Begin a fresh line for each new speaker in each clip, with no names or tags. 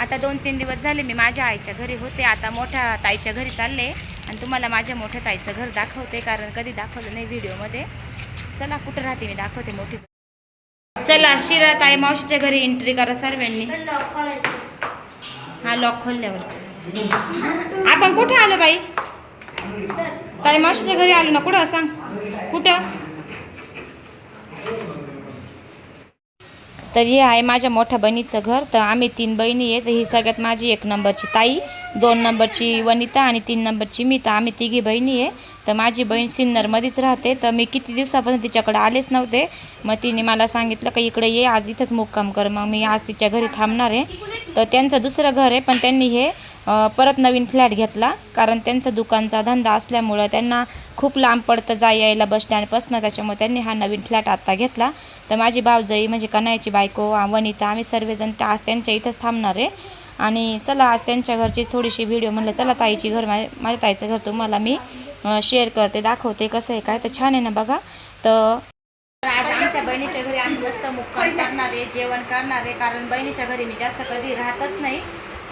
आता दोन तीन दिवस झाले मी माझ्या आईच्या घरी होते. आता मोठ्या ताईच्या घरी चालले आणि तुम्हाला माझ्या मोठ्या ताईचं घर दाखवते कारण कधी दाखवलं नाही व्हिडिओमध्ये. चला कुठं राहते मी दाखवते मोठी. चला शिरा ताई मावशीच्या घरी एंट्री करा सर्वांनी. हा लॉक खोलल्यावर. आपण कुठे आलो बाई? ताई मावशीच्या घरी आलो ना कुठं? सांग. कुठं? तर हे आहे माझ्या मोठ्या बहिणीचं घर. तर आम्ही तीन बहिणी आहे. तर ही सगळ्यात माझी एक नंबरची ताई दोन नंबरची वनिता आणि तीन नंबरची मी. तर आम्ही तिघी बहिणी आहे. तर माझी बहीण सिन्नरमध्येच राहते. तर मी किती दिवसापासून तिच्याकडे आलेच नव्हते. मग तिने मला सांगितलं का इकडे ये आज इथंच मुक्काम कर. मग मी आज तिच्या घरी थांबणार आहे. तर त्यांचं दुसरं घर आहे. पण त्यांनी हे परत नवीन फ्लॅट घेतला. कारण त्यांचा दुकानचा धंदा असल्यामुळं त्यांना खूप लांब पडतं जा यायला बस स्टँडपासनं त्याच्यामुळे त्यांनी हा नवीन फ्लॅट आत्ता घेतला. तर माझी भावजई म्हणजे कनायची बायको वनिता आम्ही सर्वजण त्या आज त्यांच्या इथंच थांबणार आहे. आणि चला आज त्यांच्या घरची थोडीशी व्हिडिओ म्हणलं चला ताईची घर माझ्या माझ्या ताईचं घर तुम्हाला मी शेअर करते दाखवते कसं आहे काय तर छान आहे ना बघा. तर आज आमच्या बहिणीच्या घरी आम्ही मस्त मुक्काम करणार आहे जेवण करणार आहे. कारण बहिणीच्या घरी मी जास्त कधी राहतच नाही.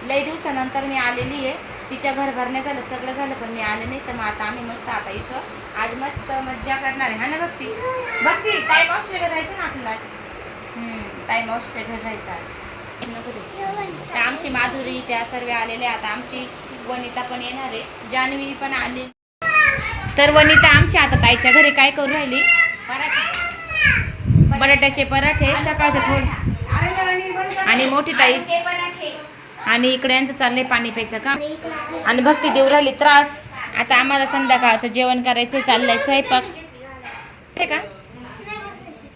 लई दिवसानंतर मी आलेली आहे. तिच्या घर भरण्या झालं सगळं झालं पण मी आले नाही. तर मग आता आम्ही मस्त आता इथं आज मस्त मज्जा करणार आहे. हा ना भक्ती? भक्ती ताई मावशीच्या घर राहायचं ना आपल्याला आज? ताई मावशीच्या घर राहायचं आज. आमची माधुरी त्या सर्व आलेल्या आता आमची वनिता पण येणार आहे. जान्हवी पण आली. तर वनिता आमची आता ताईच्या घरी काय करू राहिली? पराठे. बटाट्याचे पराठे. सकाळचं थोडं. आणि मोठी ताई आणि इकडे यांचं चाललंय पाणी प्यायचं का आणि भक्ती देऊ राहिली त्रास. आता आम्हाला संध्याकाळचं जेवण करायचं चाललंय स्वयंपाक. का?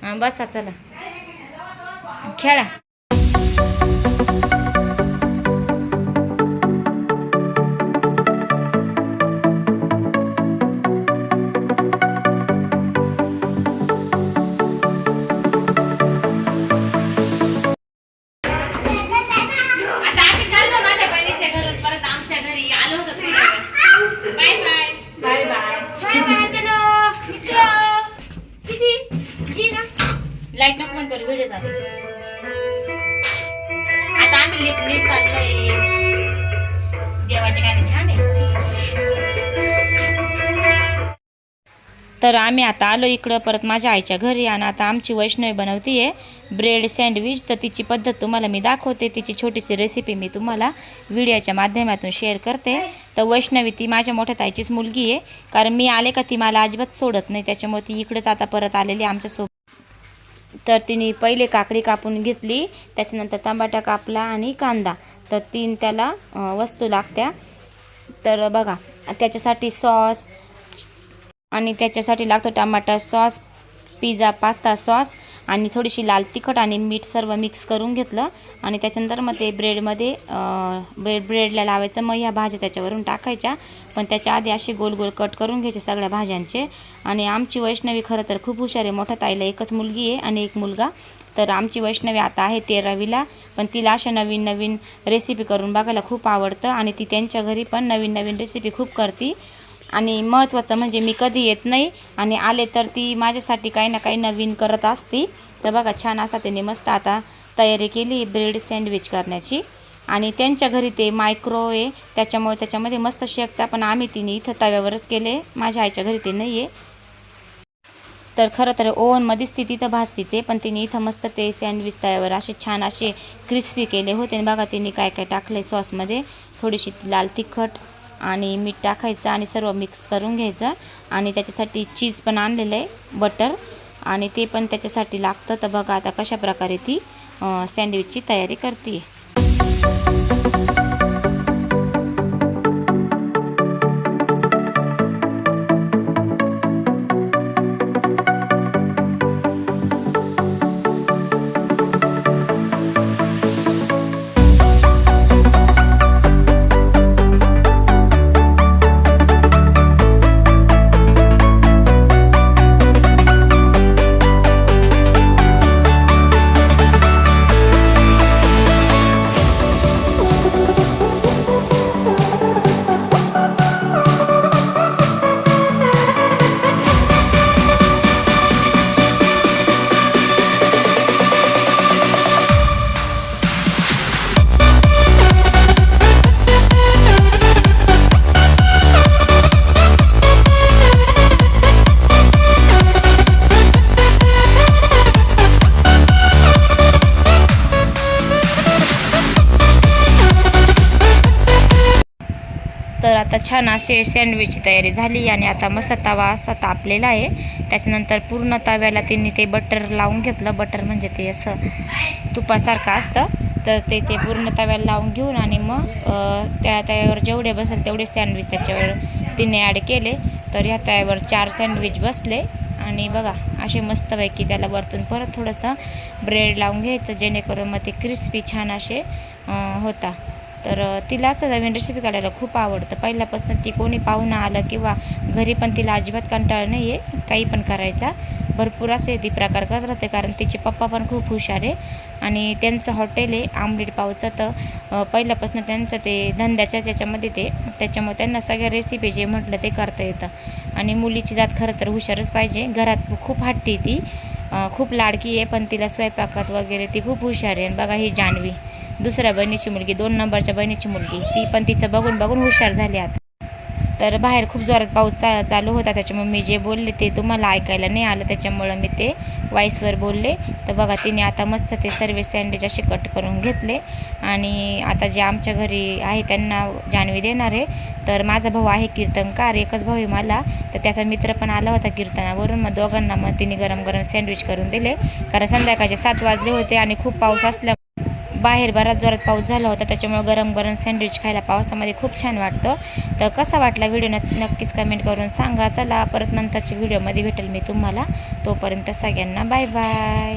हां बसा चला. खेळा. तर आम्ही आता आलो इकडं परत माझ्या आईच्या घरी आणि आता आमची वैष्णवी बनवती आहे ब्रेड सँडविच तर तिची पद्धत तुम्हाला मी दाखवते. तिची छोटीशी रेसिपी मी तुम्हाला व्हिडिओच्या माध्यमातून शेअर करते. तर वैष्णवी ती माझ्या मोठ्या ताईचीच मुलगी आहे. कारण मी आले का ती मला अजिबात सोडत नाही. त्याच्यामुळे ती इकडेच आता परत आलेली आहे आमच्यासोबत. तर तिने पहिले काकडी कापून घेतली. त्याच्यानंतर टमाटा कापला आणि कांदा. तर तीन त्याला वस्तू लागत्या. तर बघा त्याच्यासाठी सॉस आणि त्याच्यासाठी लागतो टमाटा सॉस पिझ्झा पास्ता सॉस आणि थोडीशी लाल तिखट आणि मीठ सर्व मिक्स करून घेतलं. आणि त्याच्यानंतर मग ते ब्रेडमध्ये ब्रेड ब्रेडला लावायचं. मग ह्या भाज्या त्याच्यावरून टाकायच्या. पण त्याच्या आधी असे गोल गोल कट करून घ्यायचे सगळ्या भाज्यांचे. आणि आमची वैष्णवी खरं तर खूप हुशार आहे. मोठ्या ताईला एकच मुलगी आहे आणि एक मुलगा. तर आमची वैष्णवी आता आहे तेरावीला. पण तिला अशा नवीन नवीन रेसिपी करून बघायला खूप आवडतं. आणि ती त्यांच्या घरी पण नवीन नवीन रेसिपी खूप करते. आणि महत्त्वाचं म्हणजे मी कधी येत नाही आणि आले तर ती माझ्यासाठी काही ना काही नवीन करत असते. तर बघा छान असा त्याने मस्त आता तयारी केली ब्रेड सँडविच करण्याची. आणि त्यांच्या घरी ते मायक्रो आहे त्याच्यामुळे त्याच्यामध्ये मस्त शेकता पण आम्ही तिने इथं तव्यावरच केले. माझ्या आईच्या घरी ते नाही आहे तर खरं तर ओव्हनमध्येच ती तिथं भासते ते पण तिने इथं मस्त ते सँडविच तव्यावर असे छान असे क्रिस्पी केले होते. आणि बघा तिने काय काय टाकलं सॉसमध्ये. थोडीशी लाल तिखट आणि मीठ टाकायचं आणि सर्व मिक्स करून घ्यायचं. आणि त्याच्यासाठी चीज पण आणलेलं आहे बटर. आणि ते पण त्याच्यासाठी लागतं. तर बघा आता कशा प्रकारे ती सँडविचची तयारी करते आता छान असे सँडविचची तयारी झाली आणि आता मस्त तवा असा तापलेला आहे. त्याच्यानंतर पूर्ण तव्याला तिने ते बटर लावून घेतलं. बटर म्हणजे ते असं तुपासारखं असतं. तर ते ते पूर्ण तव्याला लावून घेऊन आणि मग त्या तव्यावर जेवढे बसेल तेवढे सँडविच त्याच्यावर तिने ॲड केले. तर ह्या तव्यावर चार सँडविच बसले. आणि बघा असे मस्तपैकी त्याला वरतून परत थोडंसं ब्रेड लावून घ्यायचं जेणेकरून मग ते क्रिस्पी छान असे होता. तर तिला असं नवीन रेसिपी काढायला खूप आवडतं. पहिल्यापासून ती कोणी पाहुणं आलं किंवा घरी पण तिला अजिबात कंटाळा नाही आहे काही पण करायचा. भरपूर असे ती प्रकार करत राहते कारण तिचे पप्पा पण खूप हुशार आहे आणि त्यांचं हॉटेल आहे आमलेट पावचं. तर पहिल्यापासून त्यांचं ते धंद्याच्याच याच्यामध्ये ते त्याच्यामुळे त्यांना सगळ्या रेसिपी जे म्हटलं ते करता येतं. आणि मुलीची जात खरं तर हुशारच पाहिजे. घरात खूप हट्टी ती. खूप लाडकी आहे पण तिला स्वयंपाकात वगैरे ती खूप हुशार आहे. आणि बघा ही जान्हवी. दुसऱ्या बहिणीची मुलगी दोन नंबरच्या बहिणीची मुलगी. ती पण तिचं बघून बघून हुशार झाली आता. तर बाहेर खूप जोरात पाऊस चा चालू होता. त्याच्यामुळे मी जे बोलले ते तुम्हाला ऐकायला नाही आलं. त्याच्यामुळं मी ते वाईसवर बोलले. तर बघा तिने आता मस्त ते सर्व सँडविच असे कट करून घेतले. आणि आता जे आमच्या घरी आहे त्यांना जान्हवी देणार आहे. तर माझा भाऊ आहे कीर्तनकार एकच भाऊ आहे मला. तर त्याचा मित्र पण आला होता कीर्तनावरून. मग दोघांना मग तिने गरम गरम सँडविच करून दिले. कारण संध्याकाळचे सात वाजले होते आणि खूप पाऊस असल्या बाहेर बराच जोरात पाऊस झाला होता त्याच्यामुळे गरम गरम सँडविच खायला पावसामध्ये खूप छान वाटतं. तर कसा वाटला व्हिडिओ नक्कीच कमेंट करून सांगा. चला परत नंतरच्या व्हिडिओमध्ये भेटेल मी तुम्हाला. तोपर्यंत सगळ्यांना बाय बाय